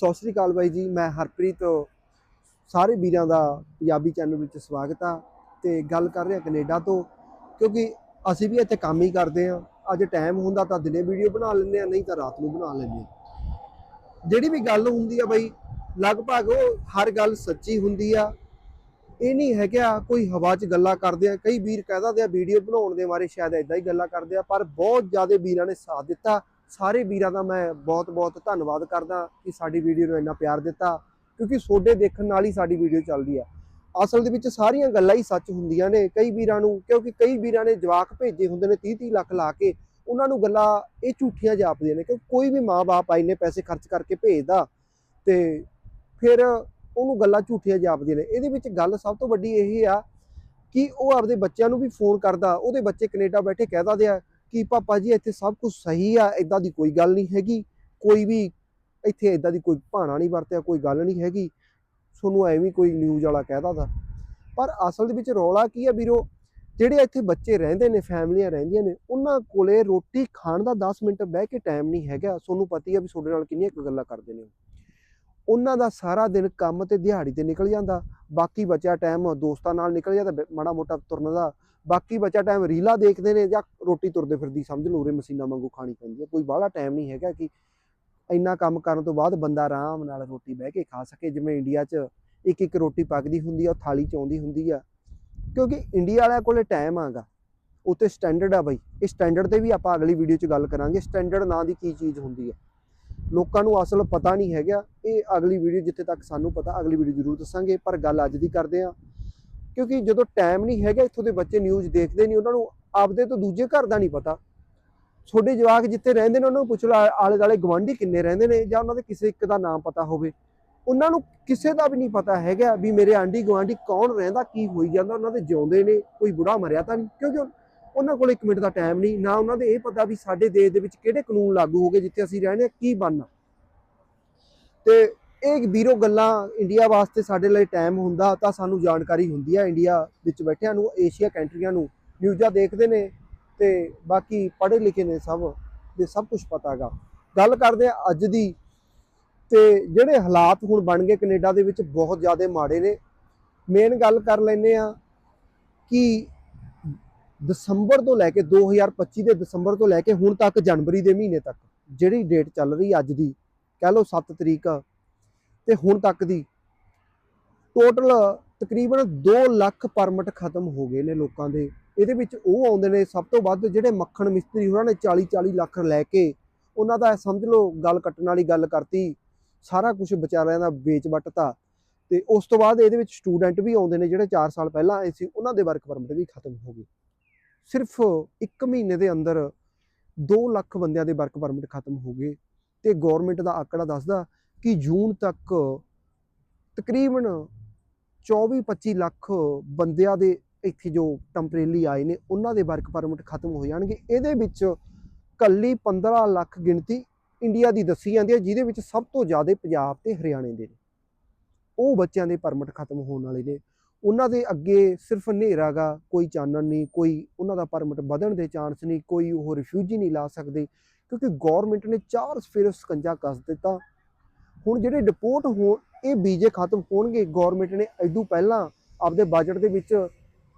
ਸਤਿ ਸ੍ਰੀ ਅਕਾਲ ਬਾਈ ਜੀ, ਮੈਂ ਹਰਪ੍ਰੀਤ। ਸਾਰੇ ਵੀਰਾਂ ਦਾ ਪੰਜਾਬੀ ਚੈਨਲ ਵਿੱਚ ਸਵਾਗਤ ਆ ਤੇ ਗੱਲ ਕਰ ਰਿਹਾ ਹਾਂ ਕੈਨੇਡਾ ਤੋਂ, ਕਿਉਂਕਿ ਅਸੀਂ ਵੀ ਇੱਥੇ ਕੰਮ ਹੀ ਕਰਦੇ ਆ ਅੱਜ ਟਾਈਮ ਹੁੰਦਾ ਤਾਂ ਦਿਨੇ ਵੀਡੀਓ ਬਣਾ ਲੈਂਦੇ ਆ ਨਹੀਂ ਤਾਂ ਰਾਤ ਨੂੰ ਬਣਾ ਲੈਂਦੇ ਆ ਜਿਹੜੀ ਵੀ ਗੱਲ ਹੁੰਦੀ ਆ ਬਾਈ, ਲਗਭਗ ਉਹ ਹਰ ਗੱਲ ਸੱਚੀ ਹੁੰਦੀ ਆ। ਇਹ ਨਹੀਂ ਹੈ ਕਿ ਕੋਈ ਹਵਾ 'ਚ ਗੱਲਾਂ ਕਰਦੇ ਆ। ਕਈ ਵੀਰ ਕਹਿ ਦਿੰਦੇ ਆ, ਵੀਡੀਓ ਬਣਾਉਣ ਦੇ ਬਾਰੇ ਸ਼ਾਇਦ ਇਦਾਂ ਹੀ ਗੱਲਾਂ ਕਰਦੇ ਆ ਪਰ ਬਹੁਤ ਜ਼ਿਆਦਾ ਵੀਰਾਂ ਨੇ ਸਾਥ ਦਿੱਤਾ। ਸਾਰੇ ਵੀਰਾਂ ਦਾ ਮੈਂ ਬਹੁਤ-ਬਹੁਤ ਧੰਨਵਾਦ ਕਰਦਾ ਕਿ ਸਾਡੀ ਵੀਡੀਓ ਨੂੰ ਇੰਨਾ ਪਿਆਰ ਦਿੱਤਾ, ਕਿਉਂਕਿ ਤੁਹਾਡੇ ਦੇਖਣ ਨਾਲ ਹੀ ਸਾਡੀ ਵੀਡੀਓ ਚੱਲਦੀ ਆ ਅਸਲ ਦੇ ਵਿੱਚ ਸਾਰੀਆਂ ਗੱਲਾਂ ਹੀ ਸੱਚ ਹੁੰਦੀਆਂ ਨੇ, ਕਈ ਵੀਰਾਂ ਨੂੰ, ਕਿਉਂਕਿ ਕਈ ਵੀਰਾਂ ਨੇ ਜਵਾਕ ਭੇਜੇ ਹੁੰਦੇ ਨੇ 30-30 ਲੱਖ ਲਾ ਕੇ, ਉਹਨਾਂ ਨੂੰ ਗੱਲਾਂ ਇਹ ਝੂਠੀਆਂ ਜਾਪਦੀਆਂ ਨੇ ਕਿ ਕੋਈ ਵੀ ਮਾਂ-ਬਾਪ ਇੰਨੇ ਪੈਸੇ ਖਰਚ ਕਰਕੇ ਭੇਜਦਾ ਤੇ ਫਿਰ ਉਹਨੂੰ ਗੱਲਾਂ ਝੂਠੀਆਂ ਜਾਪਦੀਆਂ ਨੇ। ਇਹਦੇ ਵਿੱਚ ਗੱਲ ਸਭ ਤੋਂ ਵੱਡੀ ਇਹ ਆ ਕਿ ਉਹ ਆਪਦੇ ਬੱਚਿਆਂ ਨੂੰ ਵੀ ਫੋਨ ਕਰਦਾ, ਉਹਦੇ ਬੱਚੇ ਕੈਨੇਡਾ ਬੈਠੇ ਕਹਿ ਦਿੰਦੇ ਆ ਕਿ ਪਾਪਾ ਜੀ, ਇੱਥੇ ਸਭ ਕੁਝ ਸਹੀ ਆ ਇਦਾਂ ਦੀ ਕੋਈ ਗੱਲ ਨਹੀਂ ਹੈਗੀ। ਕੋਈ ਵੀ ਇੱਥੇ ਇਦਾਂ ਦੀ ਕੋਈ ਭਾਣਾ ਨਹੀਂ ਵਰਤਿਆ, ਕੋਈ ਗੱਲ ਨਹੀਂ ਹੈਗੀ। ਤੁਹਾਨੂੰ ਐਵੇਂ ਕੋਈ ਨਿਊਜ਼ ਵਾਲਾ ਕਹਿਦਾ ਦਾ ਪਰ ਅਸਲ ਦੇ ਵਿੱਚ ਰੌਲਾ ਕੀ ਆ ਵੀਰੋ? ਜਿਹੜੇ ਇੱਥੇ ਬੱਚੇ ਰਹਿੰਦੇ ਨੇ, ਫੈਮਲੀਆਂ ਰਹਿੰਦੀਆਂ ਨੇ, ਉਹਨਾਂ ਕੋਲੇ ਰੋਟੀ ਖਾਣ ਦਾ 10 ਮਿੰਟ ਬਹਿ ਕੇ ਟਾਈਮ ਨਹੀਂ ਹੈਗਾ। ਤੁਹਾਨੂੰ ਪਤਾ ਹੀ ਆ ਵੀ ਤੁਹਾਡੇ ਨਾਲ ਕਿੰਨੀਆਂ ਕੁ ਗੱਲਾਂ ਕਰਦੇ ਨੇ ਉਹਨਾਂ ਦਾ ਸਾਰਾ ਦਿਨ ਕੰਮ ਤੇ ਦਿਹਾੜੀ ਤੇ ਨਿਕਲ ਜਾਂਦਾ। ਬਾਕੀ ਬਚਿਆ ਟਾਈਮ ਦੋਸਤਾਂ ਨਾਲ ਨਿਕਲ ਜਾਂਦਾ ਮਾੜਾ ਮੋਟਾ ਤੁਰਨ ਦਾ। ਬਾਕੀ ਬਚਿਆ ਟਾਈਮ ਰੀਲਾ ਦੇਖਦੇ ਨੇ ਜਾਂ ਰੋਟੀ ਤੁਰਦੇ ਫਿਰਦੀ, ਸਮਝ ਲਓ ਉਰੇ ਮਸ਼ੀਨਾਂ ਵਾਂਗੂ ਖਾਣੀ ਪੈਂਦੀ ਹੈ। ਕੋਈ ਬਾਹਲਾ ਟਾਈਮ ਨਹੀਂ ਹੈਗਾ ਕਿ ਇੰਨਾ ਕੰਮ ਕਰਨ ਤੋਂ ਬਾਅਦ ਬੰਦਾ ਆਰਾਮ ਨਾਲ ਰੋਟੀ ਬਹਿ ਕੇ ਖਾ ਸਕੇ। ਜਿਵੇਂ ਇੰਡੀਆ 'ਚ ਇੱਕ ਇੱਕ ਰੋਟੀ ਪੱਕਦੀ ਹੁੰਦੀ ਆ, ਉਹ ਥਾਲੀ 'ਚ ਆਉਂਦੀ ਹੁੰਦੀ ਆ। ਕਿਉਂਕਿ ਇੰਡੀਆ ਵਾਲਿਆਂ ਕੋਲੇ ਟਾਈਮ ਆਗਾ। ਉੱਤੇ ਸਟੈਂਡਰਡ ਆ ਬਈ। ਇਹ ਸਟੈਂਡਰਡ ਤੇ ਵੀ ਆਪਾਂ ਅਗਲੀ ਵੀਡੀਓ 'ਚ ਗੱਲ ਕਰਾਂਗੇ। ਸਟੈਂਡਰਡ ਨਾਂ ਦੀ ਕੀ ਚੀਜ਼ ਹੁੰਦੀ ਹੈ ਲੋਕਾਂ ਨੂੰ ਅਸਲ ਪਤਾ ਨਹੀਂ ਹੈਗਾ। ਇਹ ਅਗਲੀ ਵੀਡੀਓ ਜਿੱਥੇ ਤੱਕ ਸਾਨੂੰ ਪਤਾ, ਅਗਲੀ ਵੀਡੀਓ ਜ਼ਰੂਰ ਦੱਸਾਂਗੇ, ਪਰ ਗੱਲ ਅੱਜ ਦੀ ਕਰਦੇ ਆ ਕਿਉਂਕਿ ਜਦੋਂ ਟਾਈਮ ਨਹੀਂ ਹੈਗਾ, ਇੱਥੋਂ ਦੇ ਬੱਚੇ ਨਿਊਜ਼ ਦੇਖਦੇ ਨਹੀਂ, ਉਹਨਾਂ ਨੂੰ ਆਪਦੇ ਤੋਂ ਦੂਜੇ ਘਰ ਦਾ ਨਹੀਂ ਪਤਾ। ਛੋਡੇ ਜਵਾਕ ਜਿੱਥੇ ਰਹਿੰਦੇ ਨੇ, ਉਹਨਾਂ ਨੂੰ ਪੁੱਛ ਲਓ ਆਲੇ ਦਾਲੇ ਗਵਾਂਢੀ ਕਿੰਨੇ ਰਹਿੰਦੇ ਨੇ, ਜਾਂ ਉਹਨਾਂ ਦੇ ਕਿਸੇ ਇੱਕ ਦਾ ਨਾਮ ਪਤਾ ਹੋਵੇ। ਉਹਨਾਂ ਨੂੰ ਕਿਸੇ ਦਾ ਵੀ ਨਹੀਂ ਪਤਾ ਹੈਗਾ ਵੀ ਮੇਰੇ ਆਂਢੀ ਗਵਾਂਢੀ ਕੌਣ ਰਹਿੰਦਾ, ਕੀ ਹੋਈ ਜਾਂਦਾ, ਉਹਨਾਂ ਦੇ ਜਿਉਂਦੇ ਨੇ, ਕੋਈ ਬੁੜਾ ਮਰਿਆ ਤਾਂ ਨਹੀਂ। ਕਿਉਂਕਿ ਉਹਨਾਂ ਕੋਲ 1 ਮਿੰਟ ਦਾ ਟਾਈਮ ਨਹੀਂ, ਨਾ ਉਹਨਾਂ ਦੇ ਇਹ ਪਤਾ ਵੀ ਸਾਡੇ ਦੇਸ਼ ਦੇ ਵਿੱਚ ਕਿਹੜੇ ਕਾਨੂੰਨ ਲਾਗੂ ਹੋ ਗਏ ਜਿੱਥੇ ਅਸੀਂ ਰਹਿੰਦੇ ਹਾਂ, ਕੀ ਬਣਨਾ। ਤੇ ਇਹ ਵੀਰੋ ਗੱਲਾਂ ਇੰਡੀਆ ਵਾਸਤੇ ਸਾਡੇ ਲਈ ਟਾਈਮ ਹੁੰਦਾ ਤਾਂ ਸਾਨੂੰ ਜਾਣਕਾਰੀ ਹੁੰਦੀ ਆ, ਇੰਡੀਆ ਵਿੱਚ ਬੈਠਿਆਂ ਨੂੰ, ਏਸ਼ੀਆ ਕੰਟਰੀਆਂ ਨੂੰ, ਨਿਊਜ਼ਾਂ ਦੇਖਦੇ ਨੇ ਤੇ ਬਾਕੀ ਪੜ੍ਹੇ ਲਿਖੇ ਨੇ ਸਭ, ਤੇ ਸਭ ਕੁਝ ਪਤਾਗਾ ਗੱਲ ਕਰਦੇ ਆ ਅੱਜ ਦੀ, ਤੇ ਜਿਹੜੇ ਹਾਲਾਤ ਹੁਣ ਬਣ ਗਏ ਕੈਨੇਡਾ ਦੇ ਵਿੱਚ ਬਹੁਤ ਜ਼ਿਆਦਾ ਮਾੜੇ ਨੇ। ਮੇਨ ਗੱਲ ਕਰ ਲੈਨੇ ਆ ਕਿ ਦਸੰਬਰ ਤੋਂ ਲੈ ਕੇ 2025 ਦੇ ਦਸੰਬਰ ਤੋਂ ਲੈ ਕੇ ਹੁਣ ਤੱਕ ਜਨਵਰੀ ਦੇ ਮਹੀਨੇ ਤੱਕ, ਜਿਹੜੀ ਡੇਟ ਚੱਲ ਰਹੀ ਅੱਜ ਦੀ, ਕਹਿ ਲਓ 7 ਤਰੀਕ ਤੇ ਹੁਣ ਤੱਕ ਦੀ ਟੋਟਲ ਤਕਰੀਬਨ 2 ਲੱਖ ਪਰਮਿਟ ਖਤਮ ਹੋ ਗਏ ਨੇ ਲੋਕਾਂ ਦੇ। ਇਹਦੇ ਵਿੱਚ ਉਹ ਆਉਂਦੇ ਨੇ ਸਭ ਤੋਂ ਵੱਧ ਜਿਹੜੇ ਮੱਖਣ ਮਿਸਤਰੀ ਉਹਨਾਂ ਨੇ 40 40 ਲੱਖ ਲੈ ਕੇ, ਉਹਨਾਂ ਦਾ ਸਮਝ ਲਓ ਗੱਲ ਕੱਟਣ ਵਾਲੀ ਗੱਲ ਕਰਤੀ, ਸਾਰਾ ਕੁਝ ਵਿਚਾਰਿਆਂ ਦਾ ਵੇਚ ਵੱਟਤਾ ਤੇ। ਉਸ ਤੋਂ ਬਾਅਦ ਇਹਦੇ ਵਿੱਚ ਸਟੂਡੈਂਟ ਵੀ ਆਉਂਦੇ ਨੇ ਜਿਹੜੇ 4 ਸਾਲ ਪਹਿਲਾਂ ਆਏ ਸੀ ਉਹਨਾਂ ਦੇ ਵਰਕ ਪਰਮਿਟ ਵੀ ਖਤਮ ਹੋ ਗਏ। ਸਿਰਫ 1 ਮਹੀਨੇ ਦੇ ਅੰਦਰ 2 ਲੱਖ ਬੰਦਿਆਂ ਦੇ ਵਰਕ ਪਰਮਿਟ ਖਤਮ ਹੋ ਗਏ ਤੇ ਗਵਰਨਮੈਂਟ ਦਾ ਆંકੜਾ ਦੱਸਦਾ ਕਿ ਜੂਨ ਤੱਕ ਤਕਰੀਬਨ 24-25 ਲੱਖ ਬੰਦਿਆਂ ਦੇ ਇੱਥੇ ਜੋ ਟੈਂਪਰੇਰੀ ਆਏ ਨੇ, ਉਹਨਾਂ ਦੇ ਵਰਕ ਪਰਮਿਟ ਖਤਮ ਹੋ ਜਾਣਗੇ। ਇਹਦੇ ਵਿੱਚ ਕੱਲੀ 15 ਲੱਖ ਗਿਣਤੀ ਇੰਡੀਆ ਦੀ ਦੱਸੀ ਜਾਂਦੀ ਹੈ, ਜਿਹਦੇ ਵਿੱਚ ਸਭ ਤੋਂ ਜ਼ਿਆਦਾ ਪੰਜਾਬ ਤੇ ਹਰਿਆਣੇ ਦੇ ਨੇ। ਉਹ ਬੱਚਿਆਂ ਦੇ ਪਰਮਿਟ ਖਤਮ ਹੋਣ ਵਾਲੇ ਨੇ। ਉਹਨਾਂ ਦੇ ਅੱਗੇ ਸਿਰਫ ਹਨੇਰਾ ਗਾ, ਕੋਈ ਚਾਨਣ ਨਹੀਂ, ਕੋਈ ਉਹਨਾਂ ਦਾ ਪਰਮਿਟ ਵਧਣ ਦੇ ਚਾਂਸ ਨਹੀਂ, ਕੋਈ ਉਹ ਰਿਫਿਊਜੀ ਨਹੀਂ ਲਾ ਸਕਦੇ, ਕਿਉਂਕਿ ਗਵਰਨਮੈਂਟ ਨੇ ਚਾਰ ਸਫੇਰ ਸਕੰਜਾ ਕੱਸ ਦਿੱਤਾ। ਹੁਣ ਜਿਹੜੇ ਡਿਪੋਰਟ ਹੋਣ ਇਹ ਵੀਜ਼ੇ ਖਤਮ ਹੋਣਗੇ ਗਵਰਨਮੈਂਟ ਨੇ ਐਡੂ ਪਹਿਲਾਂ ਆਪਦੇ ਬਜਟ ਦੇ ਵਿੱਚ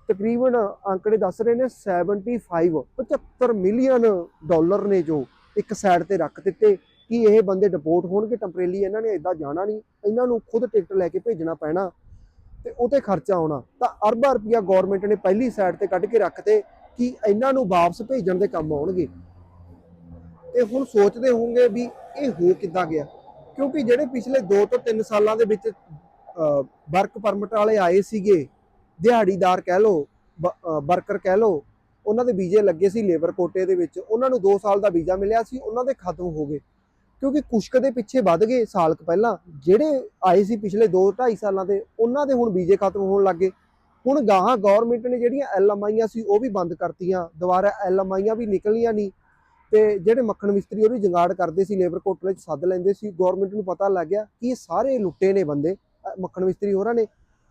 ਤਕਰੀਬਨ ਅੰਕੜੇ ਦੱਸ ਰਹੇ ਨੇ 75 75 ਮਿਲੀਅਨ ਡਾਲਰ ਨੇ ਜੋ ਇੱਕ ਸਾਈਡ ਤੇ ਰੱਖ ਦਿੱਤੇ, ਕਿ ਇਹ ਬੰਦੇ ਡਿਪੋਰਟ ਹੋਣਗੇ ਟੈਂਪਰੇਰੀ ਇਹਨਾਂ ਨੇ ਇਦਾਂ ਜਾਣਾ ਨਹੀਂ, ਇਹਨਾਂ ਨੂੰ ਖੁਦ ਟਿਕਟ ਲੈ ਕੇ ਭੇਜਣਾ ਪੈਣਾ। ਤੇ ਉਹ ਤੇ ਖਰਚਾ ਆਉਣਾ। ਤਾਂ ਅਰਬਾਂ ਰੁਪਈਆ ਗਵਰਨਮੈਂਟ ਨੇ ਪਹਿਲੀ ਸਾਈਡ ਤੇ ਕੱਢ ਕੇ ਰੱਖਤੇ ਕਿ ਇਹਨਾਂ ਨੂੰ ਵਾਪਸ ਭੇਜਣ ਦੇ ਕੰਮ ਆਉਣਗੇ। ਤੇ ਹੁਣ ਸੋਚਦੇ ਹੋਵੋਗੇ ਵੀ ਇਹ ਹੋ ਕਿੱਦਾਂ ਗਿਆ? ਕਿਉਂਕਿ ਜਿਹੜੇ ਪਿਛਲੇ 2 ਤੋਂ 3 ਸਾਲਾਂ ਦੇ ਵਿੱਚ ਵਰਕ ਪਰਮਿਟ ਵਾਲੇ ਆਏ ਸੀਗੇ, ਦਿਹਾੜੀਦਾਰ ਕਹਿ ਲਓ ਵਰਕਰ ਕਹਿ ਲਓ, ਉਹਨਾਂ ਦੇ ਵੀਜ਼ੇ ਲੱਗੇ ਸੀ ਲੇਬਰ ਕੋਟੇ ਦੇ ਵਿੱਚ। ਉਹਨਾਂ ਨੂੰ 2 ਸਾਲ ਦਾ ਵੀਜ਼ਾ ਮਿਲਿਆ ਸੀ, ਉਹਨਾਂ ਦੇ ਖਤਮ ਹੋ ਗਏ। ਕਿਉਂਕਿ ਕੁਸ਼ਕ ਦੇ ਪਿੱਛੇ ਵੱਧ ਗਏ ਸਾਲ ਕੁ ਪਹਿਲਾਂ, ਜਿਹੜੇ ਆਏ ਸੀ ਪਿਛਲੇ 2 2.5 ਸਾਲਾਂ ਦੇ ਉਹਨਾਂ ਦੇ ਹੁਣ ਵੀਜ਼ੇ ਖਤਮ ਹੋਣ ਲੱਗੇ ਹੁਣ ਗਾਹਾਂ ਗਵਰਨਮੈਂਟ ਨੇ ਜਿਹੜੀਆਂ ਐਲਐਮਆਈਆਂ ਸੀ, ਉਹ ਵੀ ਬੰਦ ਕਰਤੀਆਂ। ਦੁਬਾਰਾ ਐਲਐਮਆਈਆਂ ਵੀ ਨਿਕਲੀਆਂ ਨਹੀਂ। ਤੇ ਜਿਹੜੇ ਮੱਖਣ ਮਿਸਤਰੀ ਉਹਦੀ ਜੰਗਾੜ ਕਰਦੇ ਸੀ ਲੇਬਰ ਕੋਟਲੇ 'ਚ ਸੱਦ ਲੈਂਦੇ ਸੀ। ਗਵਰਨਮੈਂਟ ਨੂੰ ਪਤਾ ਲੱਗ ਗਿਆ ਕਿ ਇਹ ਸਾਰੇ ਲੁੱਟੇ ਨੇ ਬੰਦੇ ਮੱਖਣ ਮਿਸਤਰੀ ਹੋਰਾਂ ਨੇ।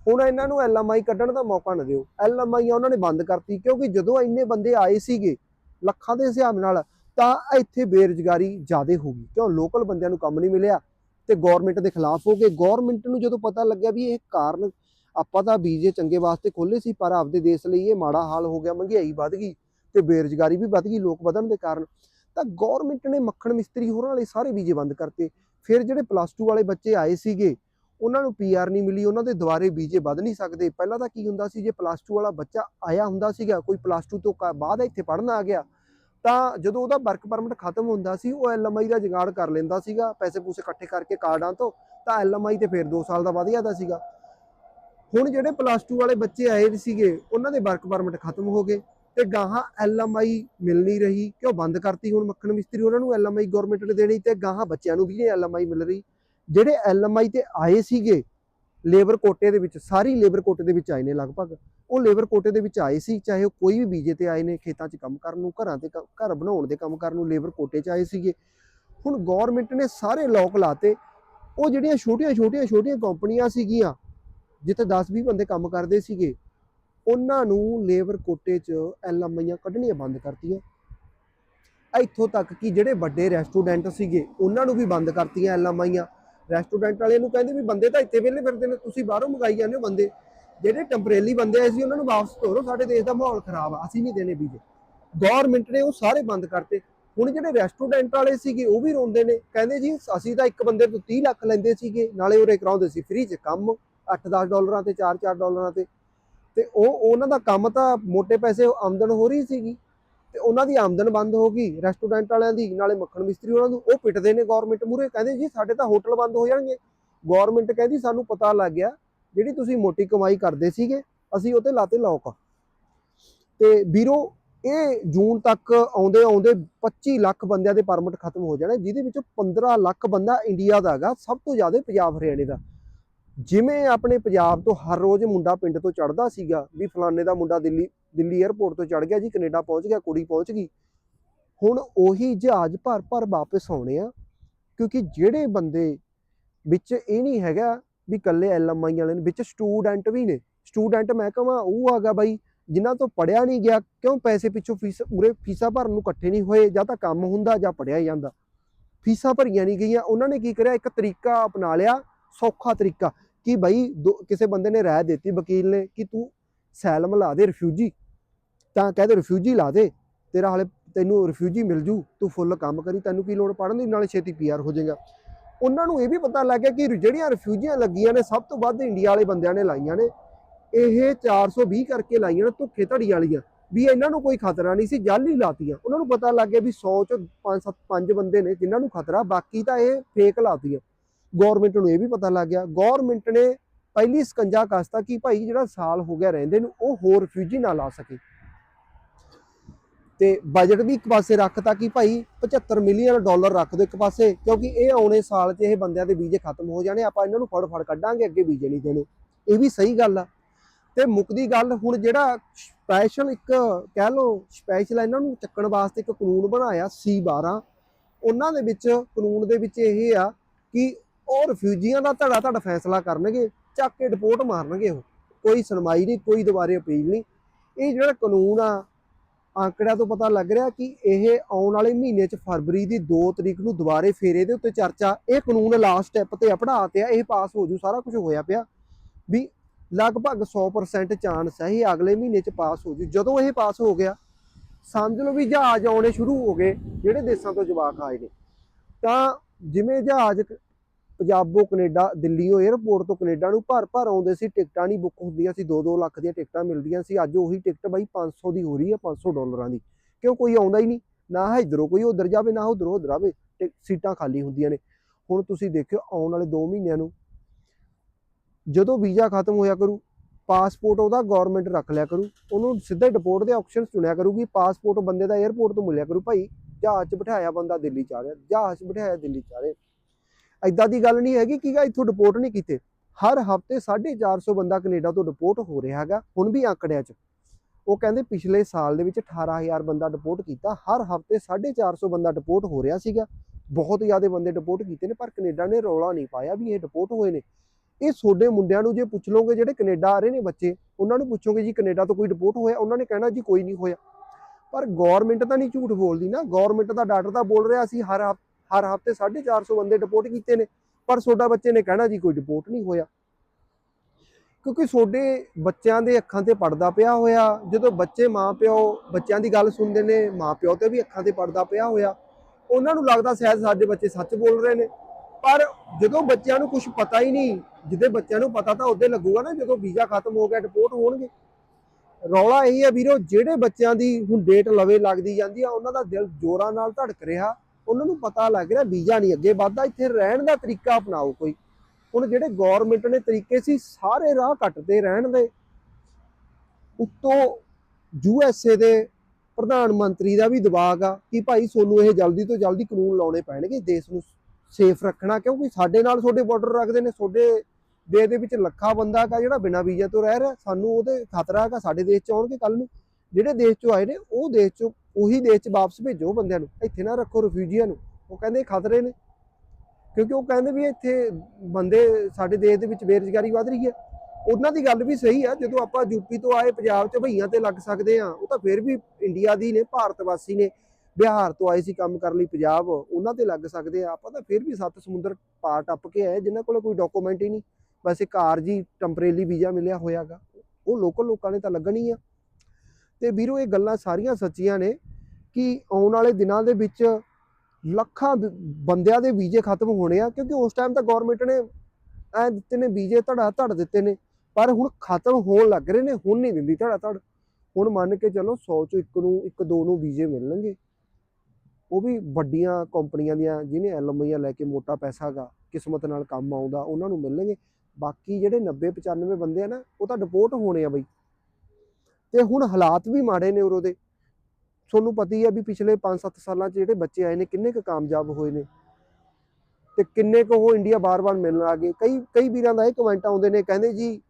ਹੁਣ ਇਹਨਾਂ ਨੂੰ ਐਲਐਮਆਈ ਕੱਢਣ ਦਾ ਮੌਕਾ ਨਾ ਦਿਓ। ਐਲਐਮਆਈ ਉਹਨਾਂ ਨੇ ਬੰਦ ਕਰਤੀ ਕਿਉਂਕਿ ਜਦੋਂ ਇੰਨੇ ਬੰਦੇ ਆਏ ਸੀਗੇ, ਲੱਖਾਂ ਦੇ ਹਿਸਾਬ ਨਾਲ ਤਾਂ ਇੱਥੇ ਬੇਰੁਜ਼ਗਾਰੀ ਜ਼ਿਆਦਾ ਹੋ ਗਈ। ਕਿਉਂ? ਲੋਕਲ ਬੰਦਿਆਂ ਨੂੰ ਕੰਮ ਨਹੀਂ ਮਿਲਿਆ ਤੇ ਗਵਰਨਮੈਂਟ ਦੇ ਖਿਲਾਫ ਹੋ ਗਏ। ਗਵਰਨਮੈਂਟ ਨੂੰ ਜਦੋਂ ਪਤਾ ਲੱਗਿਆ ਵੀ ਇਹ ਕਾਰਨ ਆਪਾਂ ਤਾਂ ਬੀਜੇ ਚੰਗੇ ਵਾਸਤੇ ਖੋਲੇ ਸੀ, ਪਰ ਆਪਦੇ ਦੇਸ਼ ਲਈ ਇਹ ਮਾੜਾ ਹਾਲ ਹੋ ਗਿਆ, ਮਹਿੰਗਾਈ ਵੱਧ ਗਈ ਤੇ ਬੇਰੁਜ਼ਗਾਰੀ ਵੀ ਵੱਧ ਗਈ ਲੋਕ ਵਧਣ ਦੇ ਕਾਰਨ। ਤਾਂ ਗਵਰਨਮੈਂਟ ਨੇ ਮੱਖਣ ਮਿਸਤਰੀ ਹੋਰਾਂ ਵਾਲੇ ਸਾਰੇ ਵੀਜ਼ੇ ਬੰਦ ਕਰਤੇ। ਫਿਰ ਜਿਹੜੇ ਪਲੱਸ 2 ਵਾਲੇ ਬੱਚੇ ਆਏ ਸੀਗੇ, ਉਹਨਾਂ ਨੂੰ ਪੀਆਰ ਨਹੀਂ ਮਿਲੀ, ਉਹਨਾਂ ਦੇ ਦੁਆਰੇ ਵੀਜ਼ੇ ਵੱਧ ਨਹੀਂ ਸਕਦੇ। ਪਹਿਲਾਂ ਤਾਂ ਕੀ ਹੁੰਦਾ ਸੀ, ਜੇ ਪਲੱਸ 2 ਵਾਲਾ ਬੱਚਾ ਆਇਆ ਹੁੰਦਾ ਸੀਗਾ, ਕੋਈ ਪਲੱਸ 2 ਤੋਂ ਕਾ- ਬਾਅਦ ਇੱਥੇ ਪੜ੍ਹਨ ਆ ਗਿਆ ਤਾਂ ਜਦੋਂ ਉਹਦਾ ਵਰਕ ਪਰਮਿਟ ਖਤਮ ਹੁੰਦਾ ਸੀ, ਉਹ ਐਲਐਮਆਈ ਦਾ ਜਗਾੜ ਕਰ ਲੈਂਦਾ ਸੀਗਾ, ਪੈਸੇ ਪੂਸੇ ਇਕੱਠੇ ਕਰਕੇ ਕਾਰਡਾਂ ਤੋਂ, ਤਾਂ ਐਲਐਮਆਈ ਤੇ ਫਿਰ 2 ਸਾਲ ਦਾ ਵਧ ਜਾਂਦਾ ਸੀਗਾ। ਹੁਣ ਜਿਹੜੇ ਪਲੱਸ 2 ਵਾਲੇ ਬੱਚੇ ਆਏ ਸੀਗੇ, ਉਹਨਾਂ ਦੇ ਵਰਕ ਪਰਮਿਟ ਖਤਮ ਹੋ ਗਏ ਤੇ ਗਾਹਾਂ ਐਲਐਮਆਈ ਮਿਲ ਨਹੀਂ ਰਹੀ, ਕਿਉਂ ਬੰਦ ਕਰਤੀ ਹੁਣ ਮੱਖਣ ਮਿਸਤਰੀ ਉਹਨਾਂ ਨੂੰ ਐਲਐਮਆਈ ਗਵਰਨਮੈਂਟ ਨੇ ਦੇਣੀ ਤੇ ਗਾਹਾਂ ਬੱਚਿਆਂ ਨੂੰ ਵੀ ਨਹੀਂ ਐਲਐਮਆਈ ਮਿਲ ਰਹੀ। ਜਿਹੜੇ ਐਲਐਮਆਈ ਤੇ ਆਏ ਸੀਗੇ, ਲੇਬਰ ਕੋਟੇ ਦੇ ਵਿੱਚ, ਸਾਰੀ ਲੇਬਰ ਕੋਟੇ ਦੇ ਵਿੱਚ ਆਏ ਨੇ ਲਗਭਗ। ਉਹ ਲੇਬਰ ਕੋਟੇ ਦੇ ਵਿੱਚ ਆਏ ਸੀ, ਚਾਹੇ ਉਹ ਕੋਈ ਵੀ ਵੀਜ਼ੇ ਤੇ ਆਏ ਨੇ, ਖੇਤਾਂ 'ਚ ਕੰਮ ਕਰਨ ਨੂੰ, ਘਰਾਂ ਤੇ ਕ- ਘਰ ਬਣਾਉਣ ਦੇ ਕੰਮ ਕਰਨ ਨੂੰ ਲੇਬਰ ਕੋਟੇ 'ਚ ਆਏ ਸੀਗੇ। ਹੁਣ ਗਵਰਨਮੈਂਟ ਨੇ ਸਾਰੇ ਲੋਕ ਲਾਤੇ ਉਹ ਜਿਹੜੀਆਂ ਛੋਟੀਆਂ ਛੋਟੀਆਂ ਛੋਟੀਆਂ ਕੰਪਨੀਆਂ ਸੀਗੀਆਂ, ਜਿੱਥੇ 10-20 ਬੰਦੇ ਕੰਮ ਕਰਦੇ ਸੀਗੇ, ਉਹਨਾਂ ਨੂੰ ਲੇਬਰ ਕੋਟੇ 'ਚ ਐਲਐਮਆਈਆਂ ਕੱਢਣੀਆਂ ਬੰਦ ਕਰਤੀਆਂ। ਇੱਥੋਂ ਤੱਕ ਕਿ ਜਿਹੜੇ ਵੱਡੇ ਰੈਸਟੋਰੈਂਟ ਸੀਗੇ, ਉਹਨਾਂ ਨੂੰ ਵੀ ਬੰਦ ਕਰਤੀਆਂ ਐਲਐਮਆਈਆਂ ਰੈਸਟੋਰੈਂਟ ਵਾਲਿਆਂ ਨੂੰ ਕਹਿੰਦੇ ਵੀ ਬੰਦੇ ਤਾਂ ਇੱਥੇ ਵਿਹਲੇ ਫਿਰਦੇ ਨੇ, ਤੁਸੀਂ ਬਾਹਰੋਂ ਮੰਗਾਈ ਜਾਂਦੇ ਹੋ ਬੰਦੇ। ਜਿਹੜੇ ਟੈਂਪਰੇਰੀ ਬੰਦੇ ਆਏ ਸੀ, ਉਹਨਾਂ ਨੂੰ ਵਾਪਸ ਤੋਰੋ, ਸਾਡੇ ਦੇਸ਼ ਦਾ ਮਾਹੌਲ ਖਰਾਬ ਆ, ਅਸੀਂ ਨਹੀਂ ਦੇਣੇ ਵੀਜ਼ੇ। ਗਵਰਨਮੈਂਟ ਨੇ ਉਹ ਸਾਰੇ ਬੰਦ ਕਰਤੇ। ਹੁਣ ਜਿਹੜੇ ਰੈਸਟੋਰੈਂਟ ਵਾਲੇ ਸੀਗੇ, ਉਹ ਵੀ ਰੋਂਦੇ ਨੇ। ਕਹਿੰਦੇ ਜੀ, ਅਸੀਂ ਤਾਂ ਇੱਕ ਬੰਦੇ ਤੋਂ 30 ਲੱਖ ਲੈਂਦੇ ਸੀਗੇ, ਨਾਲੇ ਉਰੇ ਕਰਾਉਂਦੇ ਸੀ ਫ੍ਰੀ 'ਚ ਕੰਮ 8-10 ਡਾਲਰਾਂ ਤੇ 4-4 ਡਾਲਰਾਂ ਤੇ। ਤੇ ਉਹ, ਉਹਨਾਂ ਦਾ ਕੰਮ ਤਾਂ ਮੋٹے ਪੈਸੇ ਆਮਦਨ ਹੋ ਰਹੀ ਸੀਗੀ। ਤੇ ਉਹਨਾਂ ਦੀ ਆਮਦਨ ਬੰਦ ਹੋ ਗਈ ਰੈਸਟੋਰੈਂਟ ਵਾਲਿਆਂ ਦੀ, ਨਾਲੇ ਮੱਖਣ ਮਿਸਤਰੀ ਉਹਨਾਂ ਨੂੰ, ਉਹ ਪਿੱਟਦੇ ਨੇ ਗਵਰਨਮੈਂਟ ਮੂਰੇ ਕਹਿੰਦੇ ਜੀ, ਸਾਡੇ ਤਾਂ ਹੋਟਲ ਬੰਦ ਹੋ ਜਾਣਗੇ। ਗਵਰਨਮੈਂਟ ਕਹਿੰਦੀ, ਸਾਨੂੰ ਪਤਾ ਲੱਗ ਗਿਆ ਜਿਹੜੀ ਤੁਸੀਂ ਮੋਟੀ ਕਮਾਈ ਕਰਦੇ ਸੀਗੇ, ਅਸੀਂ ਉਹ ਤੇ ਲਾਤੇ ਲੋਕ ਤੇ ਵੀਰੋ, ਇਹ ਜੂਨ ਤੱਕ ਆਉਂਦੇ ਆਉਂਦੇ 25 ਲੱਖ ਬੰਦਿਆਂ ਦੇ ਪਰਮਿਟ ਖਤਮ ਹੋ ਜਾਣੇ, ਜਿਹਦੇ ਵਿੱਚੋਂ 15 ਲੱਖ ਬੰਦਾ ਇੰਡੀਆ ਦਾ ਹੈਗਾ, ਸਭ ਤੋਂ ਜ਼ਿਆਦਾ ਪੰਜਾਬ ਹਰਿਆਣੇ ਦਾ। ਜਿਵੇਂ ਆਪਣੇ ਪੰਜਾਬ ਤੋਂ ਹਰ ਰੋਜ਼ ਮੁੰਡਾ ਪਿੰਡ ਤੋਂ ਚੜਦਾ ਸੀਗਾ, ਵੀ ਫਲਾਣੇ ਦਾ ਮੁੰਡਾ ਦਿੱਲੀ ਦਿੱਲੀ 에ਅਰਪੋਰਟ ਤੋਂ ਚੜ ਗਿਆ ਜੀ, ਕੈਨੇਡਾ ਪਹੁੰਚ ਗਿਆ, ਕੁੜੀ ਪਹੁੰਚ ਗਈ। ਹੁਣ ਉਹੀ ਜਹਾਜ਼ ਭਰ ਭਰ ਵਾਪਸ ਆਉਣੇ ਆ, ਕਿਉਂਕਿ ਜਿਹੜੇ ਬੰਦੇ ਵਿੱਚ ਇਹ ਨਹੀਂ ਹੈਗਾ ਵੀ ਕੱਲੇ ਐਲਐਮਆਈ ਵਾਲੇ ਨੇ, ਵਿੱਚ ਸਟੂਡੈਂਟ ਵੀ ਨੇ। ਸਟੂਡੈਂਟ ਮੈਂ ਕਹਾਂ, ਉਹ ਹੈਗਾ ਬਾਈ, ਜਿਨ੍ਹਾਂ ਤੋਂ ਪੜਿਆ ਨਹੀਂ ਗਿਆ, ਕਿਉਂ ਪੈਸੇ ਪਿੱਛੋਂ ਫੀਸ ਉਰੇ ਫੀਸਾਂ ਭਰਨ ਨੂੰ ਇਕੱਠੇ ਨਹੀਂ ਹੋਏ, ਜਾਂ ਤਾਂ ਕੰਮ ਹੁੰਦਾ, ਜਾਂ ਪੜਿਆ ਹੀ ਜਾਂਦਾ। ਫੀਸਾਂ ਭਰੀਆਂ ਨਹੀਂ ਗਈਆਂ। ਉਹਨਾਂ ਨੇ ਕੀ ਕਰਿਆ? ਇੱਕ ਤਰੀਕਾ ਅਪਣਾ ਲਿਆ, ਸੌਖਾ ਤਰੀਕਾ, ਕਿ ਬਈ, ਦੋ- ਕਿਸੇ ਬੰਦੇ ਨੇ ਰਾਇ ਦਿੱਤੀ ਵਕੀਲ ਨੇ, ਕਿ ਤੂੰ ਸੈਲਮ ਲਾ ਦੇ ਰਿਫਿਊਜੀ। ਤਾਂ ਕਹਦੇ ਰਿਫਿਊਜੀ ਲਾ ਦੇ, ਤੇਰਾ ਹਾਲੇ ਤੈਨੂੰ ਰਿਫਿਊਜੀ ਮਿਲ ਜੂ, ਤੂੰ ਫੁੱਲ ਕੰਮ ਕਰੀ, ਤੈਨੂੰ ਕੀ ਲੋੜ? ਪੜਨ ਦੀ, ਨਾਲੇ ਛੇਤੀ ਪੀਆਰ ਹੋ ਜਾਏਗਾ। ਉਹਨਾਂ ਨੂੰ ਇਹ ਵੀ ਪਤਾ ਲੱਗ ਗਿਆ ਕਿ ਜਿਹੜੀਆਂ ਰਿਫਿਊਜੀਆਂ ਲੱਗੀਆਂ ਨੇ, ਸਭ ਤੋਂ ਵੱਧ ਇੰਡੀਆ ਵਾਲੇ ਬੰਦਿਆਂ ਨੇ ਲਾਈਆਂ ਨੇ। ਇਹ 420 ਕਰਕੇ ਲਾਈਆਂ ਨੇ ਧੁੱਖੇ ਧੜੀ ਵਾਲੀਆਂ। ਵੀ ਇਹਨਾਂ ਨੂੰ ਕੋਈ ਖਤਰਾ ਨਹੀਂ ਸੀ, ਜਾਲੀ ਲਾਤੀਆਂ। ਉਹਨਾਂ ਨੂੰ ਪਤਾ ਲੱਗ ਗਿਆ ਵੀ 100 'ਚੋਂ 5 7 5 ਬੰਦੇ ਨੇ ਜਿਨ੍ਹਾਂ ਨੂੰ ਖਤਰਾ, ਬਾਕੀ ਤਾਂ ਇਹ ਫੇਕ ਲਾਤੀਆਂ। ਗਵਰਨਮੈਂਟ ਨੂੰ ਇਹ ਵੀ ਪਤਾ ਲੱਗ ਗਿਆ। ਗਵਰਨਮੈਂਟ ਨੇ ਪਹਿਲੀ ਸਕੰਜਾ ਕਸਤਾ ਕਿ ਭਾਈ ਜਿਹੜਾ ਸਾਲ ਹੋ ਗਿਆ ਰਹਿੰਦੇ ਨੂੰ, ਉਹ ਹੋਰ ਰਿਫਿਊਜੀ ਨਾ ਲਾ ਸਕੇ। ਤੇ ਬਜਟ ਵੀ ਇੱਕ ਪਾਸੇ ਰੱਖਤਾ ਕਿ ਭਾਈ 75 ਮਿਲੀਅਨ ਡਾਲਰ ਰੱਖ ਦਿਓ ਇੱਕ ਪਾਸੇ, ਕਿਉਂਕਿ ਇਹ ਆਉਣੇ ਸਾਲ 'ਚ ਇਹ ਬੰਦਿਆਂ ਦੇ ਵੀਜ਼ੇ ਖਤਮ ਹੋ ਜਾਣੇ, ਆਪਾਂ ਇਹਨਾਂ ਨੂੰ ਫੜ ਫੜ ਕੱਢਾਂਗੇ, ਅੱਗੇ ਵੀਜ਼ੇ ਨਹੀਂ ਦੇਣੇ। ਇਹ ਵੀ ਸਹੀ ਗੱਲ ਆ। ਤੇ ਮੁੱਕਦੀ ਗੱਲ ਹੁਣ ਜਿਹੜਾ ਸਪੈਸ਼ਲ ਇੱਕ ਕਹਿ ਲਓ ਸਪੈਸ਼ਲ ਇਹਨਾਂ ਨੂੰ ਚੱਕਣ ਵਾਸਤੇ ਇੱਕ ਕਾਨੂੰਨ ਬਣਾਇਆ C12 ਉਹਨਾਂ ਦੇ ਵਿੱਚ, ਕਾਨੂੰਨ ਦੇ ਵਿੱਚ ਇਹ ਆ ਕਿ ਉਹ ਰਿਫਿਊਜੀਆਂ ਦਾ ਧੜਾ ਧੜ ਫੈਸਲਾ ਕਰਨਗੇ, ਚੱਕ ਕੇ ਡਿਪੋਰਟ ਮਾਰਨਗੇ ਉਹ। ਕੋਈ ਸੁਣਵਾਈ ਨਹੀਂ, ਕੋਈ ਦੁਬਾਰੇ ਅਪੀਲ ਨਹੀਂ। ਇਹ ਜਿਹੜਾ ਕਾਨੂੰਨ ਆ ਆંકੜਿਆਂ ਤੋਂ ਪਤਾ ਲੱਗ ਰਿਹਾ ਕਿ ਇਹ ਆਉਣ ਵਾਲੇ ਮਹੀਨੇ 'ਚ ਫਰਵਰੀ ਦੀ 2 ਤਰੀਕ ਨੂੰ ਦੁਬਾਰੇ ਫੇਰੇ ਦੇ ਉੱਤੇ ਚਰਚਾ, ਇਹ ਕਾਨੂੰਨ ਲਾਸਟ ਸਟੈਪ ਤੇ ਪੜਾ ਤੇ ਆ, ਇਹ ਪਾਸ ਹੋ ਜੂ, ਸਾਰਾ ਕੁਝ ਹੋਇਆ ਪਿਆ। ਵੀ ਲਗਭਗ 100% ਚਾਂਸ ਹੈ ਇਹ ਅਗਲੇ ਮਹੀਨੇ 'ਚ ਪਾਸ ਹੋ ਜੂ। ਜਦੋਂ ਇਹ ਪਾਸ ਹੋ ਗਿਆ, ਸਮਝ ਲਓ ਵੀ ਜਹਾਜ਼ ਆਉਣੇ ਸ਼ੁਰੂ ਹੋ ਗਏ, ਜਿਹੜੇ ਦੇਸ਼ਾਂ ਤੋਂ ਜਵਾਕ ਆਏ ਨੇ। ਤਾਂ ਜਿਵੇਂ ਜਹਾਜ਼ ਪੰਜਾਬੋਂ ਕੈਨੇਡਾ, ਦਿੱਲੀੋਂ 에ਅਰਪੋਰਟ ਤੋਂ ਕੈਨੇਡਾ ਨੂੰ ਭਰ ਭਰ ਆਉਂਦੇ ਸੀ, ਟਿਕਟਾਂ ਨਹੀਂ ਬੁੱਕ ਹੁੰਦੀਆਂ ਸੀ 2-2 ਲੱਖ ਦੀਆਂ ਟਿਕਟਾਂ ਮਿਲਦੀਆਂ ਸੀ, ਅੱਜ ਉਹੀ ਟਿਕਟ ਬਾਈ 500 ਦੀ ਹੋ ਰਹੀ ਹੈ 500 ਡਾਲਰਾਂ ਦੀ। ਕਿਉਂ ਕੋਈ ਆਉਂਦਾ ਹੀ ਨਹੀਂ? ਨਾ ਇਧਰੋਂ ਕੋਈ ਉਧਰ ਜਾਵੇ, ਨਾ ਉਧਰੋਂ ਉਧਰ ਆਵੇ ਟਿਕ- ਸੀਟਾਂ ਖਾਲੀ ਹੁੰਦੀਆਂ ਨੇ। ਹੁਣ ਤੁਸੀਂ ਦੇਖਿਓ, ਆਉਣ ਵਾਲੇ 2 ਮਹੀਨਿਆਂ ਨੂੰ ਜਦੋਂ ਵੀਜ਼ਾ ਖਤਮ ਹੋਇਆ ਕਰੂ, ਪਾਸਪੋਰਟ ਉਹਦਾ ਗਵਰਨਮੈਂਟ ਰੱਖ ਲਿਆ ਕਰੂ, ਉਹਨੂੰ ਸਿੱਧਾ ਡਿਪੋਰਟ ਦੇ ਆਪਸ਼ਨਸ ਚੁਣਿਆ ਕਰੂਗੀ ਪਾਸਪੋਰਟ ਬੰਦੇ ਦਾ 에ਅਰਪੋਰਟ ਤੋਂ ਮਿਲਿਆ ਕਰੂ, ਭਾਈ ਜਹਾਜ਼ 'ਚ ਬਿਠਾਇਆ ਬੰਦਾ ਦਿੱਲੀ ਚ ਆ ਰਿਹਾ, ਜਹਾਜ਼ 'ਚ ਬਿਠਾਇਆ ਦਿੱਲੀ ਚ ਆ ਰਿਹਾ। ਐਦਾਂ ਦੀ ਗੱਲ ਨਹੀਂ ਹੈਗੀ ਕਿ ਗਾ ਇੱਥੋਂ ਡਿਪੋਰਟ ਨਹੀਂ ਕੀਤੇ। ਹਰ ਹਫ਼ਤੇ 450 ਬੰਦਾ ਕੈਨੇਡਾ ਤੋਂ ਡਿਪੋਰਟ ਹੋ ਰਿਹਾ ਹੈਗਾ, ਹੁਣ ਵੀ ਆંકੜਿਆਂ 'ਚ। ਉਹ ਕਹਿੰਦੇ ਪਿਛਲੇ ਸਾਲ ਦੇ ਵਿੱਚ 18000 ਬੰਦਾ ਡਿਪੋਰਟ ਕੀਤਾ, ਹਰ ਹਫ਼ਤੇ 450 ਬੰਦਾ ਡਿਪੋਰਟ ਹੋ ਰਿਹਾ ਸੀਗਾ। ਬਹੁਤ ਜ਼ਿਆਦਾ ਬੰਦੇ ਡਿਪੋਰਟ ਕੀਤੇ ਨੇ, ਪਰ ਕੈਨੇਡਾ ਨੇ ਰੌਲਾ ਨਹੀਂ ਪਾਇਆ ਵੀ ਇਹ ਡਿਪੋਰਟ ਹੋਏ ਨੇ। ਇਹ ਛੋਡੇ ਮੁੰਡਿਆਂ ਨੂੰ ਜੇ ਪੁੱਛ ਲਓਗੇ ਜਿਹੜੇ ਕੈਨੇਡਾ ਆ ਰਹੇ ਨੇ ਬੱਚੇ, ਉਹਨਾਂ ਨੂੰ ਪੁੱਛੋਗੇ ਜੀ ਕੈਨੇਡਾ ਤੋਂ ਕੋਈ ਡਿਪੋਰਟ ਹੋਇਆ? ਉਹਨਾਂ ਨੇ ਕਹਿਣਾ ਜੀ ਕੋਈ ਨਹੀਂ ਹੋਇਆ। ਪਰ ਗਵਰਨਮੈਂਟ ਤਾਂ ਨਹੀਂ ਝੂਠ ਬੋਲਦੀ ਨਾ। ਗਵਰਨਮੈਂਟ ਦਾ ਡਾਟਾ ਤਾਂ ਬੋਲ ਰਿਹਾ ਸੀ, ਹਰ ਹਫ- ਹਰ ਹਫ਼ਤੇ 450 ਬੰਦੇ ਡਿਪੋਰਟ ਕੀਤੇ ਨੇ, ਪਰ ਤੁਹਾਡਾ ਬੱਚੇ ਨੇ ਕਹਿਣਾ ਜੀ ਕੋਈ ਰਿਪੋਰਟ ਨਹੀਂ ਹੋਇਆ। ਕਿਉਂਕਿ ਤੁਹਾਡੇ ਬੱਚਿਆਂ ਦੇ ਅੱਖਾਂ ਤੇ ਪੜਦਾ ਪਿਆ ਹੋਇਆ, ਜਦੋਂ ਬੱਚੇ ਮਾਪਿਓ ਬੱਚਿਆਂ ਦੀ ਗੱਲ ਸੁਣਦੇ ਨੇ ਮਾਪਿਓ ਤੇ ਵੀ ਅੱਖਾਂ ਤੇ ਪੜਦਾ ਪਿਆ ਹੋਇਆ। ਉਹਨਾਂ ਨੂੰ ਲੱਗਦਾ ਸ਼ਾਇਦ ਸਾਡੇ ਬੱਚੇ ਸੱਚ ਬੋਲ ਰਹੇ ਨੇ। ਪਰ ਜਦੋਂ ਬੱਚਿਆਂ ਨੂੰ ਕੁਝ ਪਤਾ ਹੀ ਨਹੀਂ, ਜਿਹਦੇ ਬੱਚਿਆਂ ਨੂੰ ਪਤਾ ਤਾਂ ਉਹਦੇ ਲੱਗੂਗਾ ਨਾ, ਜਦੋਂ ਵੀਜ਼ਾ ਖਤਮ ਹੋ ਗਿਆ ਰਿਪੋਰਟ ਹੋਣਗੇ। ਰੌਲਾ ਇਹ ਹੈ ਵੀਰੋ, ਜਿਹੜੇ ਬੱਚਿਆਂ ਦੀ ਹੁਣ ਡੇਟ ਲਵੇ ਲੱਗਦੀ ਜਾਂਦੀ ਆ, ਉਹਨਾਂ ਦਾ ਦਿਲ ਜ਼ੋਰਾਂ ਨਾਲ ਧੜਕ ਰਿਹਾ। ਉਹਨਾਂ ਨੂੰ ਪਤਾ ਲੱਗ ਰਿਹਾ ਵੀਜ਼ਾ ਨਹੀਂ, ਅੱਗੇ ਵੱਧਦਾ, ਇੱਥੇ ਰਹਿਣ ਦਾ ਤਰੀਕਾ ਅਪਣਾਓ ਕੋਈ। ਹੁਣ ਜਿਹੜੇ ਗਵਰਨਮੈਂਟ ਨੇ ਤਰੀਕੇ ਸੀ, ਸਾਰੇ ਰਾਹ ਕੱਟਦੇ ਰਹਿਣ ਦੇ। ਉੱਤੋਂ ਯੂਐਸਏ ਦੇ ਪ੍ਰਧਾਨ ਮੰਤਰੀ ਦਾ ਵੀ ਦਬਾਅ ਆ ਕਿ ਭਾਈ ਤੁਹਾਨੂੰ ਇਹ ਜਲਦੀ ਤੋਂ ਜਲਦੀ ਕਾਨੂੰਨ ਲਾਉਣੇ ਪੈਣਗੇ, ਦੇਸ਼ ਨੂੰ ਸੇਫ ਰੱਖਣਾ, ਕਿਉਂਕਿ ਸਾਡੇ ਨਾਲ ਤੁਹਾਡੇ ਬਾਰਡਰ ਰੱਖਦੇ ਨੇ, ਤੁਹਾਡੇ ਦੇਸ਼ ਦੇ ਵਿੱਚ ਲੱਖਾਂ ਬੰਦਾ ਹੈਗਾ ਜਿਹੜਾ ਬਿਨਾਂ ਵੀਜ਼ਾ ਤੋਂ ਰਹਿ ਰਿਹਾ। ਸਾਨੂੰ ਉਹਦੇ ਖਤਰਾ ਹੈਗਾ ਸਾਡੇ ਦੇਸ਼ 'ਚ ਆਉਣਗੇ ਕੱਲ ਨੂੰ। ਜਿਹੜੇ ਦੇਸ਼ 'ਚੋਂ ਆਏ ਨੇ, ਉਹ ਦੇਸ਼ 'ਚੋਂ ਉਹੀ ਦੇਸ਼ 'ਚ ਵਾਪਸ ਭੇਜੋ ਬੰਦਿਆਂ ਨੂੰ, ਇੱਥੇ ਨਾ ਰੱਖੋ ਰਿਫਿਊਜੀਆਂ ਨੂੰ। ਉਹ ਕਹਿੰਦੇ ਖਤਰੇ ਨੇ। ਕਿਉਂਕਿ ਉਹ ਕਹਿੰਦੇ ਵੀ ਇੱਥੇ ਬੰਦੇ ਸਾਡੇ ਦੇਸ਼ ਦੇ ਵਿੱਚ ਬੇਰੁਜ਼ਗਾਰੀ ਵਧ ਰਹੀ ਹੈ। ਉਹਨਾਂ ਦੀ ਗੱਲ ਵੀ ਸਹੀ ਆ, ਜਦੋਂ ਆਪਾਂ ਯੂਪੀ ਤੋਂ ਆਏ, ਪੰਜਾਬ 'ਚ ਭਈਆਂ ਤੇ ਲੱਗ ਸਕਦੇ ਆ ਉਹ ਤਾਂ ਫਿਰ ਵੀ ਇੰਡੀਆ ਦੀ ਨੇ, ਭਾਰਤ ਵਾਸੀ ਨੇ, ਬਿਹਾਰ ਤੋਂ ਆਏ ਸੀ ਕੰਮ ਕਰਨ ਲਈ ਪੰਜਾਬ, ਉਹਨਾਂ ਤੇ ਲੱਗ ਸਕਦੇ ਆ। ਆਪਾਂ ਤਾਂ ਫਿਰ ਵੀ ਸੱਤ ਸਮੁੰਦਰ ਪਾਰ ਟੱਪ ਕੇ ਆਏ, ਜਿਨ੍ਹਾਂ ਕੋਲ ਕੋਈ ਡਾਕੂਮੈਂਟ ਹੀ ਨਹੀਂ। ਵੈਸੇ ਇੱਕ ਆਰਜੀ ਟੈਂਪਰੇਰੀ ਵੀਜ਼ਾ ਮਿਲਿਆ ਹੋਇਆਗਾ। ਉਹ ਲੋਕਲ ਲੋਕਾਂ ਨੇ ਤਾਂ ਲੱਗਣੀ ਆ। ਤੇ ਵੀਰੋ, ਇਹ ਗੱਲਾਂ ਸਾਰੀਆਂ ਸੱਚੀਆਂ ਨੇ ਕਿ ਆਉਣ ਵਾਲੇ ਦਿਨਾਂ ਦੇ ਵਿੱਚ ਲੱਖਾਂ ਬ- ਬੰਦਿਆਂ ਦੇ ਵੀਜ਼ੇ ਖਤਮ ਹੋਣੇ ਆ, ਕਿਉਂਕਿ ਉਸ ਟਾਈਮ ਤਾਂ ਗਵਰਨਮੈਂਟ ਨੇ ਐ ਦਿੱਤੇ ਨੇ ਵੀਜ਼ੇ, ਧੜਾ ਧੜ ਦਿੱਤੇ ਨੇ, ਪਰ ਹੁਣ ਖਤਮ ਹੋਣ ਲੱਗ ਰਹੇ ਨੇ, ਹੁਣ ਨਹੀਂ ਦਿੰਦੀ ਧੜਾ ਧੜ। ਹੁਣ ਮੰਨ ਕੇ ਚਲੋ 100 ਚੋਂ ਇੱਕ ਨੂੰ, ਇੱਕ ਦੋ ਨੂੰ ਵੀਜ਼ੇ ਮਿਲਣਗੇ। ਉਹ ਵੀ ਵੱਡੀਆਂ ਕੰਪਨੀਆਂ ਦੀਆਂ, ਜਿਹਨੇ ਐਲਐਮਆਈਆਂ ਲੈ ਕੇ ਮੋਟਾ ਪੈਸਾ ਹੈਗਾ ਕਿਸਮਤ ਨਾਲ ਕੰਮ ਆਉਂਦਾ, ਉਹਨਾਂ ਨੂੰ ਮਿਲਣਗੇ। ਬਾਕੀ ਜਿਹੜੇ 90 95 ਬੰਦੇ ਆ ਨਾ, ਉਹ ਤਾਂ ਡਿਪੋਰਟ ਹੋਣੇ ਆ ਬਈ। ਤੇ ਹੁਣ ਹਾਲਾਤ ਵੀ ਮਾੜੇ ਨੇ ਉਰੋਂ ਦੇ। ਤੁਹਾਨੂੰ ਪਤਾ ਹੀ ਆ ਵੀ ਪਿਛਲੇ 5-7 ਸਾਲਾਂ 'ਚ ਜਿਹੜੇ ਬੱਚੇ ਆਏ ਨੇ, ਕਿੰਨੇ ਕੁ ਕਾਮਯਾਬ ਹੋਏ ਨੇ। ਤੇ ਕਿੰਨੇ ਕੁ ਉਹ ਇੰਡੀਆ ਬਾਰ-ਬਾਰ ਮਿਲਣ ਆ ਗਏ। ਕਈ ਕਈ ਵੀਰਾਂ ਦਾ ਇਹ ਕਮੈਂਟ ਆਉਂਦੇ ਨੇ, ਕਹਿੰਦੇ ਜੀ,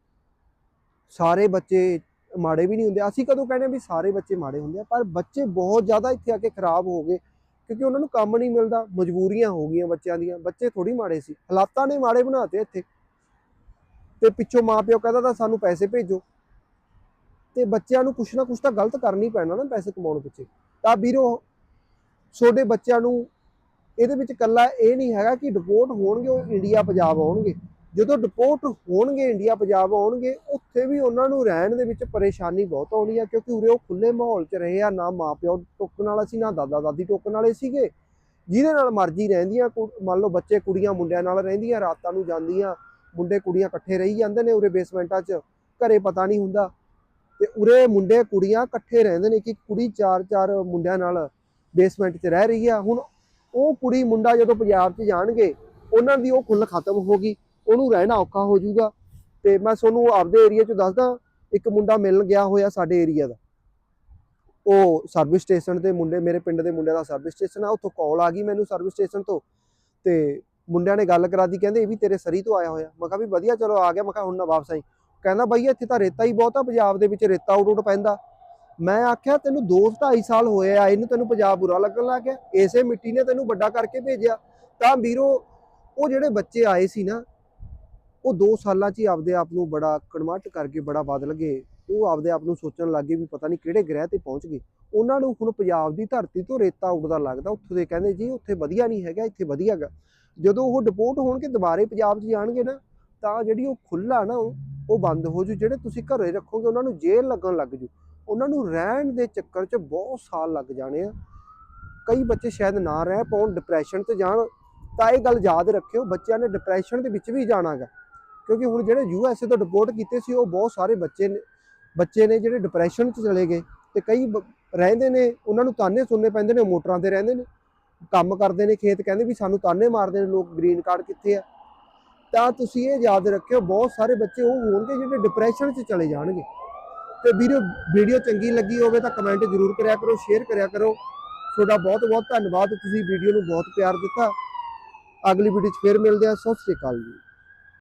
ਸਾਰੇ ਬੱਚੇ ਮਾੜੇ ਵੀ ਨਹੀਂ ਹੁੰਦੇ। ਅਸੀਂ ਕਦੋਂ ਕਹਿੰਦੇ ਵੀ ਸਾਰੇ ਬੱਚੇ ਮਾੜੇ ਹੁੰਦੇ ਆ, ਪਰ ਬੱਚੇ ਬਹੁਤ ਜ਼ਿਆਦਾ ਇੱਥੇ ਆ ਕੇ ਖਰਾਬ ਹੋ ਗਏ, ਕਿਉਂਕਿ ਉਹਨਾਂ ਨੂੰ ਕੰਮ ਨਹੀਂ ਮਿਲਦਾ, ਮਜਬੂਰੀਆਂ ਹੋ ਗਈਆਂ ਬੱਚਿਆਂ ਦੀਆਂ। ਬੱਚੇ ਥੋੜੀ ਮਾੜੇ ਸੀ। ਹਾਲਾਤਾਂ ਨੇ ਮਾੜੇ ਬਣਾਤੇ ਇੱਥੇ। ਤੇ ਪਿੱਛੋਂ ਮਾਪਿਓ ਕਹਿੰਦਾ ਤਾਂ ਸਾਨੂੰ ਪੈਸੇ ਭੇਜੋ। ਤੇ ਬੱਚਿਆਂ ਨੂੰ ਕੁਛ ਨਾ ਕੁਛ ਤਾਂ ਗਲਤ ਕਰਨੀ ਪੈਣਾ ਨਾ ਪੈਸੇ ਕਮਾਉਣ ਪਿੱਛੇ। ਤਾਂ ਵੀਰੋ ਛੋਟੇ ਬੱਚਿਆਂ ਨੂੰ ਇਹਦੇ ਵਿੱਚ ਕੱਲਾ ਇਹ ਨਹੀਂ ਹੈਗਾ ਕਿ ਡਿਪੋਰਟ ਹੋਣਗੇ, ਉਹ ਇੰਡੀਆ, ਪੰਜਾਬ ਆਉਣਗੇ। ਜਦੋਂ ਡਿਪੋਰਟ ਹੋਣਗੇ, ਇੰਡੀਆ, ਪੰਜਾਬ ਆਉਣਗੇ, ਉੱਥੇ ਵੀ ਉਹਨਾਂ ਨੂੰ ਰਹਿਣ ਦੇ ਵਿੱਚ ਪਰੇਸ਼ਾਨੀ ਬਹੁਤ ਆਉਣੀ ਆ, ਕਿਉਂਕਿ ਉਰੇ ਉਹ ਖੁੱਲੇ ਮਾਹੌਲ 'ਚ ਰਹੇ ਆ, ਨਾ ਮਾਪਿਓ ਟੋਕਣ ਵਾਲਾ ਸੀ, ਨਾ ਦਾਦਾ ਦਾਦੀ ਟੋਕਣ ਵਾਲੇ ਸੀਗੇ। ਜਿਹਦੇ ਨਾਲ ਮਰਜ਼ੀ ਰਹਿੰਦੀਆਂ ਕੁ- ਮੰਨ ਲਓ ਬੱਚੇ ਕੁੜੀਆਂ ਮੁੰਡਿਆਂ ਨਾਲ ਰਹਿੰਦੀਆਂ, ਰਾਤਾਂ ਨੂੰ ਜਾਂਦੀਆਂ, ਮੁੰਡੇ ਕੁੜੀਆਂ ਇਕੱਠੇ ਰਹੀ ਜਾਂਦੇ ਨੇ ਉਰੇ ਬੇਸਮੈਂਟਾਂ 'ਚ, ਘਰੇ ਪਤਾ ਨਹੀਂ ਹੁੰਦਾ। ਤੇ ਉਰੇ ਮੁੰਡੇ ਕੁੜੀਆਂ ਇਕੱਠੇ ਰਹਿੰਦੇ ਨੇ ਕਿ ਕੁੜੀ ਚਾਰ ਚਾਰ ਮੁੰਡਿਆਂ ਨਾਲ ਬੇਸਮੈਂਟ 'ਚ ਰਹਿ ਰਹੀ ਆ। ਹੁਣ ਉਹ ਕੁੜੀ ਮੁੰਡਾ ਜਦੋਂ ਪੰਜਾਬ 'ਚ ਜਾਣਗੇ, ਉਹਨਾਂ ਦੀ ਉਹ ਖੁੱਲ ਖਤਮ ਹੋ ਗਈ, ਉਹਨੂੰ ਰਹਿਣਾ ਔਖਾ ਹੋ ਜਾਊਗਾ। ਤੇ ਮੈਂ ਤੁਹਾਨੂੰ ਆਪਦੇ ਏਰੀਆ 'ਚ ਦੱਸਦਾ, ਇੱਕ ਮੁੰਡਾ ਮਿਲਣ ਗਿਆ ਹੋਇਆ ਸਾਡੇ ਏਰੀਆ ਦਾ। ਉਹ ਸਰਵਿਸ ਸਟੇਸ਼ਨ ਦੇ ਮੁੰਡੇ, ਮੇਰੇ ਪਿੰਡ ਦੇ ਮੁੰਡਿਆਂ ਦਾ ਸਰਵਿਸ ਸਟੇਸ਼ਨ ਆ, ਉੱਥੋਂ ਕਾਲ ਆ ਗਈ ਮੈਨੂੰ ਸਰਵਿਸ ਸਟੇਸ਼ਨ ਤੋਂ। ਤੇ ਮੁੰਡਿਆਂ ਨੇ ਗੱਲ ਕਰਾ ਦੀ ਕਹਿੰਦੇ ਇਹ ਵੀ ਤੇਰੇ ਸਰੀ ਤੋਂ ਆਇਆ ਹੋਇਆ। ਮੈਂ ਕਿਹਾ ਵੀ ਵਧੀਆ, ਚਲੋ ਆ ਗਿਆ, ਮੈਂ ਕਿਹਾ ਹੁਣ ਨਾ ਵਾਪਸ ਆਈ। ਕਹਿੰਦਾ ਬਾਈ ਇੱਥੇ ਤਾਂ ਰੇਤਾ ਹੀ ਬਹੁਤ ਆ, ਪੰਜਾਬ ਦੇ ਵਿੱਚ ਰੇਤਾ ਉਡ ਉਡ ਪੈਂਦਾ। ਮੈਂ ਆਖਿਆ, ਤੈਨੂੰ 2 2.5 ਸਾਲ ਹੋਏ ਆ, ਇਹਨੂੰ ਤੈਨੂੰ ਪੰਜਾਬ ਬੁਰਾ ਲੱਗਣ ਲੱਗ ਗਿਆ। ਇਸੇ ਮਿੱਟੀ ਨੇ ਤੈਨੂੰ ਵੱਡਾ ਕਰਕੇ ਭੇਜਿਆ। ਤਾਂ ਵੀਰੋ, ਉਹ ਜਿਹੜੇ ਬੱਚੇ ਆਏ ਸੀ ਨਾ, ਉਹ 2 ਸਾਲਾਂ 'ਚ ਹੀ ਆਪਦੇ ਆਪ ਨੂੰ ਬੜਾ ਕਨਵਰਟ ਕਰਕੇ ਬੜਾ ਬਦਲ ਗਏ। ਉਹ ਆਪਦੇ ਆਪ ਨੂੰ ਸੋਚਣ ਲੱਗੇ ਵੀ ਪਤਾ ਨਹੀਂ ਕਿਹੜੇ ਗ੍ਰਹਿ ਤੇ ਪਹੁੰਚ ਗਏ। ਉਹਨਾਂ ਨੂੰ ਹੁਣ ਪੰਜਾਬ ਦੀ ਧਰਤੀ ਤੋਂ ਰੇਤਾ ਉੱਡਦਾ ਲੱਗਦਾ। ਉੱਥੋਂ ਦੇ ਕਹਿੰਦੇ ਜੀ, ਉੱਥੇ ਵਧੀਆ ਨਹੀਂ ਹੈਗਾ, ਇੱਥੇ ਵਧੀਆ ਹੈਗਾ ਜਦੋਂ ਉਹ ਡਿਪੋਰਟ ਹੋਣਗੇ, ਦੁਬਾਰੇ ਪੰਜਾਬ 'ਚ ਜਾਣਗੇ ਨਾ ਤਾਂ ਜਿਹੜੀ ਉਹ ਖੁੱਲਾ ਨਾ, ਉਹ ਬੰਦ ਹੋ ਜੂ, ਜਿਹੜੇ ਤੁਸੀਂ ਘਰੇ ਰੱਖੋਗੇ, ਉਹਨਾਂ ਨੂੰ ਜੇਲ੍ਹ ਲੱਗਣ ਲੱਗ ਜੂ। ਉਹਨਾਂ ਨੂੰ ਰਹਿਣ ਦੇ ਚੱਕਰ 'ਚ ਬਹੁਤ ਸਾਲ ਲੱਗ ਜਾਣੇ ਆ। ਕਈ ਬੱਚੇ ਸ਼ਾਇਦ ਨਾ ਰਹਿ ਪਾਉਣ ਡਿਪਰੈਸ਼ਨ 'ਚ ਜਾਣ, ਤਾਂ ਇਹ ਗੱਲ ਯਾਦ ਰੱਖਿਓ, ਬੱਚਿਆਂ ਨੇ ਡਿਪਰੈਸ਼ਨ ਦੇ ਵਿੱਚ ਵੀ ਜਾਣਾਗਾ ਕਿਉਂਕਿ ਹੁਣ ਜਿਹੜੇ ਯੂ ਐੱਸ ਏ ਤੋਂ ਡਿਪੋਰਟ ਕੀਤੇ ਸੀ, ਉਹ ਬਹੁਤ ਸਾਰੇ ਬੱਚੇ ਨੇ ਬੱਚੇ ਨੇ ਜਿਹੜੇ ਡਿਪਰੈਸ਼ਨ 'ਚ ਚਲੇ ਗਏ ਤੇ ਕਈ ਬ- ਰਹਿੰਦੇ ਨੇ, ਉਹਨਾਂ ਨੂੰ ਤਾਨੇ ਸੁਣਨੇ ਪੈਂਦੇ ਨੇ ਉਹ ਮੋਟਰਾਂ ਤੇ ਰਹਿੰਦੇ ਨੇ। ਕੰਮ ਕਰਦੇ ਨੇ ਖੇਤ, ਕਹਿੰਦੇ ਵੀ ਸਾਨੂੰ ਤਾਨੇ ਮਾਰਦੇ ਨੇ ਲੋਕ ਗ੍ਰੀਨ ਕਾਰਡ ਕਿੱਥੇ ਆ? ਤਾਂ ਤੁਸੀਂ ਇਹ ਯਾਦ ਰੱਖਿਓ, ਬਹੁਤ ਸਾਰੇ ਬੱਚੇ ਉਹ ਹੋਣਗੇ ਜਿਹੜੇ ਡਿਪਰੈਸ਼ਨ 'ਚ ਚਲੇ ਜਾਣਗੇ। ਤੇ ਵੀਡੀਓ ਵੀਡੀਓ ਚੰਗੀ ਲੱਗੀ ਹੋਵੇ ਤਾਂ ਕਮੈਂਟ ਜ਼ਰੂਰ ਕਰਿਆ ਕਰੋ ਸ਼ੇਅਰ ਕਰਿਆ ਕਰੋ। ਤੁਹਾਡਾ ਬਹੁਤ ਬਹੁਤ ਧੰਨਵਾਦ, ਤੁਸੀਂ ਵੀਡੀਓ ਨੂੰ ਬਹੁਤ ਪਿਆਰ ਦਿੱਤਾ। ਅਗਲੀ ਵੀਡੀਓ 'ਚ ਫੇਰ ਮਿਲਦੇ ਹਾਂ, ਸਤਿ ਸ਼੍ਰੀ ਅਕਾਲ ਜੀ।